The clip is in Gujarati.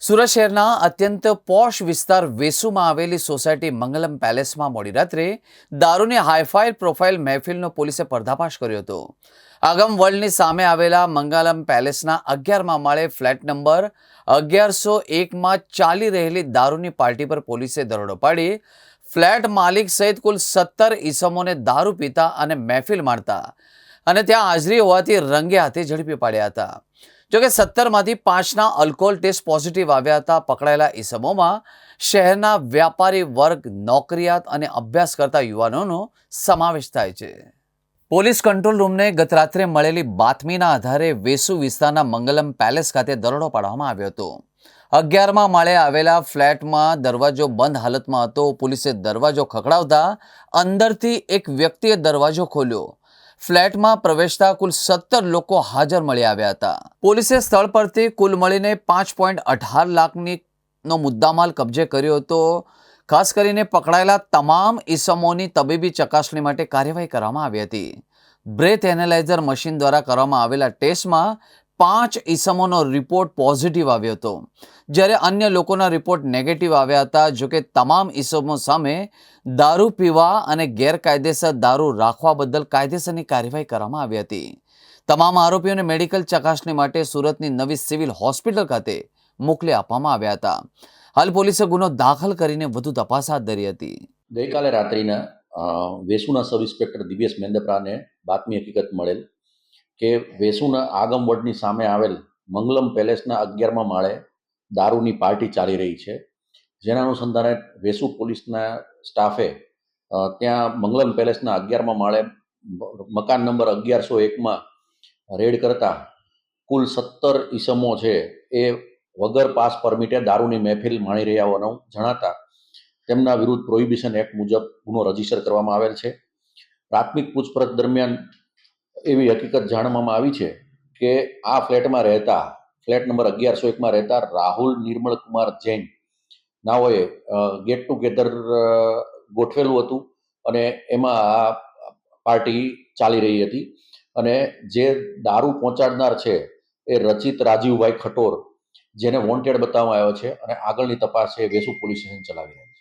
સુરત શહેરના અત્યંત પોશ વિસ્તાર વેસુમાં આવેલી સોસાયટી મંગલમ પેલેસમાં મોડી રાત્રે દારૂની હાઈફાઈ પ્રોફાઇલ મહેફિલનો પોલીસે પર્દાફાશ કર્યો હતો. આગમ વર્લ્ડની સામે આવેલા મંગલમ પેલેસના અગિયારમાં માળે ફ્લેટ નંબર અગિયારસો એકમાં ચાલી રહેલી દારૂની પાર્ટી પર પોલીસે દરોડો પાડી, ફ્લેટ માલિક સહિત કુલ સત્તર ઈસમોને દારૂ પીતા અને મહેફિલ માણતા અને ત્યાં હાજરી હોવાથી રંગે હાથે ઝડપી પાડ્યા હતા. જોકે સત્તરમાંથી પાંચના અલ્કોહોલ ટેસ્ટ પોઝિટિવ આવ્યા હતા પકડાયેલા ઈસમોમાં શહેરના વ્યાપારી વર્ગ, નોકરિયાત અને અભ્યાસ કરતા યુવાનોનો સમાવેશ થાય છે. પોલીસ કંટ્રોલ રૂમને ગત રાત્રે મળેલી બાતમીના આધારે વેસુ વિસ્તારના મંગલમ પેલેસ ખાતે દરોડો પાડવામાં આવ્યો હતો. અગિયારમાં માળે આવેલા ફ્લેટમાં દરવાજો બંધ હાલતમાં હતો. પોલીસે દરવાજો ખખડાવતા અંદરથી એક વ્યક્તિએ દરવાજો ખોલ્યો. ફ્લેટમાં પ્રવેશતા કુલ સત્તર લોકો હાજર મળી આવ્યા હતા. પોલીસે સ્થળ પરથી કુલ મળીને પાંચ પોઈન્ટ અઢાર લાખની નો મુદ્દામાલ કબજે કર્યો હતો. ખાસ કરીને પકડાયેલા તમામ ઈસમોની તબીબી ચકાસણી માટે કાર્યવાહી કરવામાં આવી હતી. બ્રેથ એનાલાઇઝર મશીન દ્વારા કરવામાં આવેલા ટેસ્ટમાં પાંચ ઈસમોનો રિપોર્ટ પોઝિટિવ આવ્યો હતો. જ્યારે અન્ય લોકોના રિપોર્ટ નેગેટિવ આવ્યા હતા, જોકે તમામ ઈસમો સામે દારૂ પીવા અને ગેરકાયદેસર દારૂ રાખવા બદલ કાયદેસરની કાર્યવાહી કરવામાં આવી હતી. તમામ આરોપીઓને મેડિકલ ચકાસણી માટે સુરતની નવી સિવિલ હોસ્પિટલ ખાતે મોકલી આપવામાં આવ્યા હતા. હાલ પોલીસે ગુનો દાખલ કરીને વધુ તપાસ હાથ ધરી હતી. ગઈકાલે રાત્રિના વેસુના સબ ઇન્સ્પેક્ટર દિવ્યેશ મેંદપરાને બાતમી હકીકત મળેલ કે વેસુના આગમ વડની સામે આવેલ મંગલમ પેલેસના અગિયારમાં માળે દારૂની પાર્ટી ચાલી રહી છે. જેના અનુસંધાને વેસુ પોલીસના સ્ટાફે ત્યાં મંગલમ પેલેસના અગિયારમાં માળે મકાન નંબર અગિયારસો એકમાં રેડ કરતા કુલ સત્તર ઈસમો છે એ વગર પાસ પરમિટે દારૂની મહેફિલ માણી રહ્યા હોવાનું જણાતા તેમના વિરુદ્ધ પ્રોહિબિશન એક્ટ મુજબ ગુનો રજિસ્ટર કરવામાં આવેલ છે. પ્રાથમિક પૂછપરછ દરમિયાન એવી હકીકત જાણવામાં આવી છે કે આ ફ્લેટમાં રહેતા, ફ્લેટ નંબર અગિયારસો એકમાં રહેતા રાહુલ નિર્મળ કુમાર જૈન. નાઓએ ગેટ ટુગેધર ગોઠવેલું હતું અને એમાં આ પાર્ટી ચાલી રહી હતી. અને જે દારૂ પહોંચાડનાર છે એ રચિત રાજીવભાઈ ખટોર, જેને વોન્ટેડ બતાવવામાં આવ્યો છે અને આગળની તપાસ છે વેસુ પોલીસ સ્ટેશન ચલાવી રહ્યું છે